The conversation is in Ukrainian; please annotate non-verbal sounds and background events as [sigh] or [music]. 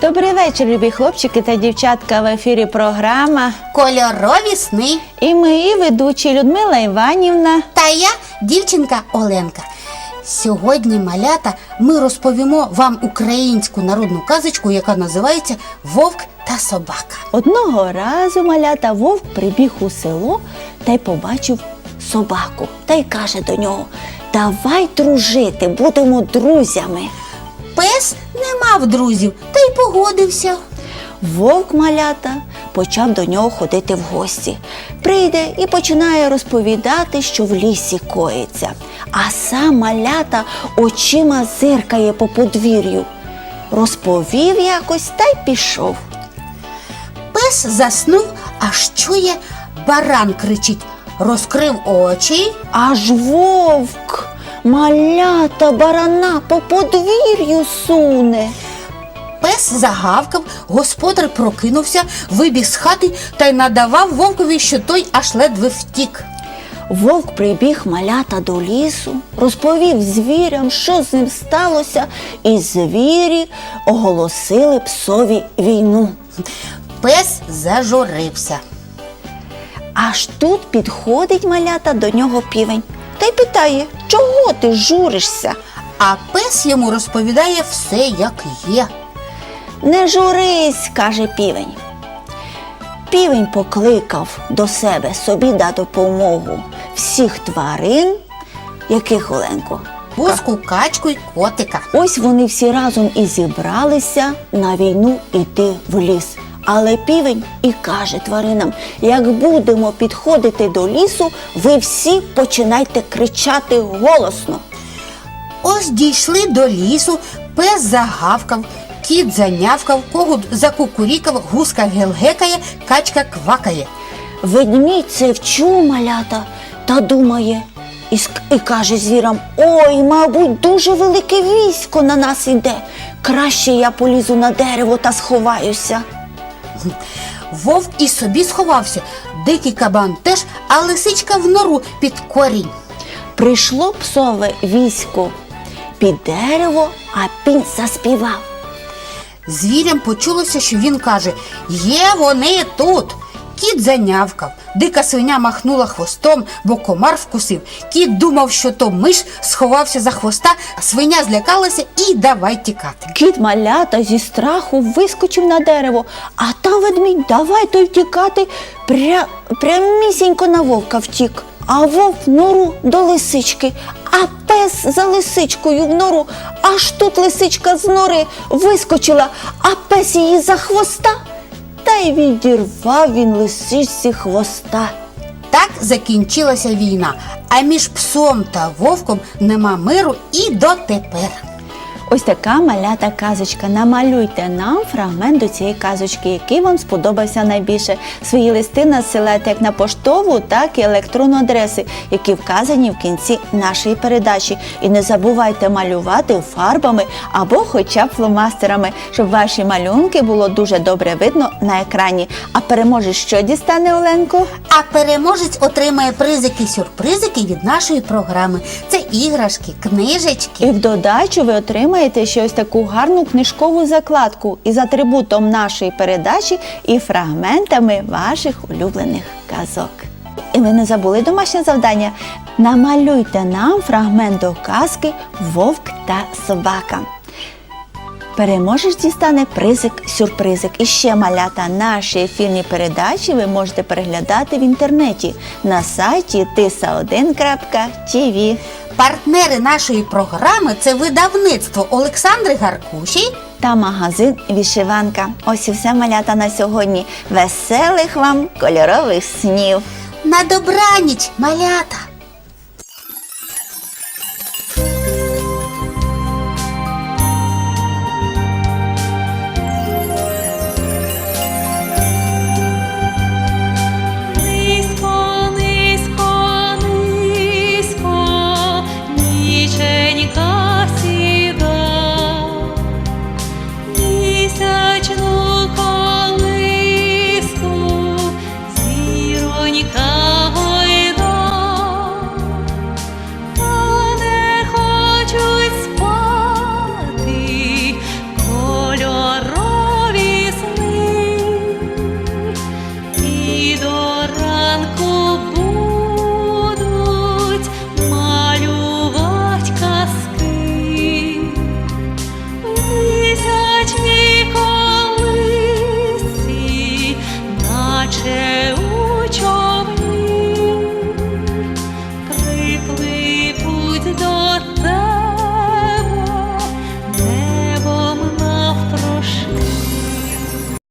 Добрий вечір, любі хлопчики та дівчатка. В ефірі програма. Кольорові сни. І ми, ведучі Людмила Іванівна. Та я дівчинка Оленка. Сьогодні, малята, ми розповімо вам українську народну казочку, яка називається Вовк та собака. Одного разу малята вовк прибіг у село та й побачив собаку. Та й каже до нього: Давай дружити, будемо друзями. Пес не друзів, та й погодився. Вовк малята почав до нього ходити в гості. Прийде і починає розповідати, що в лісі коїться. А сам малята очима зиркає по подвір'ю. Розповів якось та й пішов. Пес заснув, аж чує, баран кричить, розкрив очі. Аж вовк, малята барана по подвір'ю суне. Пес загавкав, господар прокинувся, вибіг з хати та й надавав вовкові, що той аж ледве втік. Вовк прибіг малята до лісу, розповів звірям, що з ним сталося, і звірі оголосили псові війну. Пес зажурився. Аж тут підходить малята до нього півень та й питає, чого ти журишся? А пес йому розповідає все, як є. Не журись, каже півень. Півень покликав до себе собі на допомогу всіх тварин, яких Оленко. Буску, качку й котика. Ось вони всі разом і зібралися на війну йти в ліс. Але півень і каже тваринам: як будемо підходити до лісу, ви всі починайте кричати голосно. Ось дійшли до лісу, пес загавкав, кіт занявкав, когут закукурікав, гуска гелгекає, качка квакає. Ведмідь це вчув малята та думає і, і каже звірам: Ой, мабуть, дуже велике військо на нас іде. Краще я полізу на дерево та сховаюся. [laughs] Вовк і собі сховався, дикий кабан теж, а лисичка в нору під корінь. Прийшло псове військо під дерево, а пінь заспівав. Звірям почулося, що він каже: Є вони тут. Кіт занявкав, дика свиня махнула хвостом, бо комар вкусив. Кіт думав, що то миш сховався за хвоста, а свиня злякалася і давай тікати. Кіт малята зі страху вискочив на дерево, а там ведмідь давай той втікати пря... прямісінько на вовка втік. А вовк в нору до лисички, а пес за лисичкою в нору. Аж тут лисичка з нори вискочила, а пес її за хвоста. Та й відірвав він лисичці хвоста. Так закінчилася війна, а між псом та вовком нема миру і дотепер. Ось така малята казочка. Намалюйте нам фрагмент до цієї казочки, який вам сподобався найбільше. Свої листи насилайте як на поштову, так і електронну адреси, які вказані в кінці нашої передачі. І не забувайте малювати фарбами або хоча б фломастерами, щоб ваші малюнки було дуже добре видно на екрані. А переможець що дістане Оленко? А переможець отримає призики-сюрпризики від нашої програми. Це іграшки, книжечки. І в додачу ви отримаєте ще ось таку гарну книжкову закладку із атрибутом нашої передачі і фрагментами ваших улюблених казок. І ви не забули домашнє завдання? Намалюйте нам фрагмент до казки Вовк та собака. Переможеш дістане призик-сюрпризик. І ще малята наші ефірні передачі ви можете переглядати в інтернеті на сайті tisa1.tv. Партнери нашої програми це видавництво Олександри Гаркуші. та магазин Вішиванка. Ось і все малята на сьогодні. Веселих вам кольорових снів! На добраніч, малята!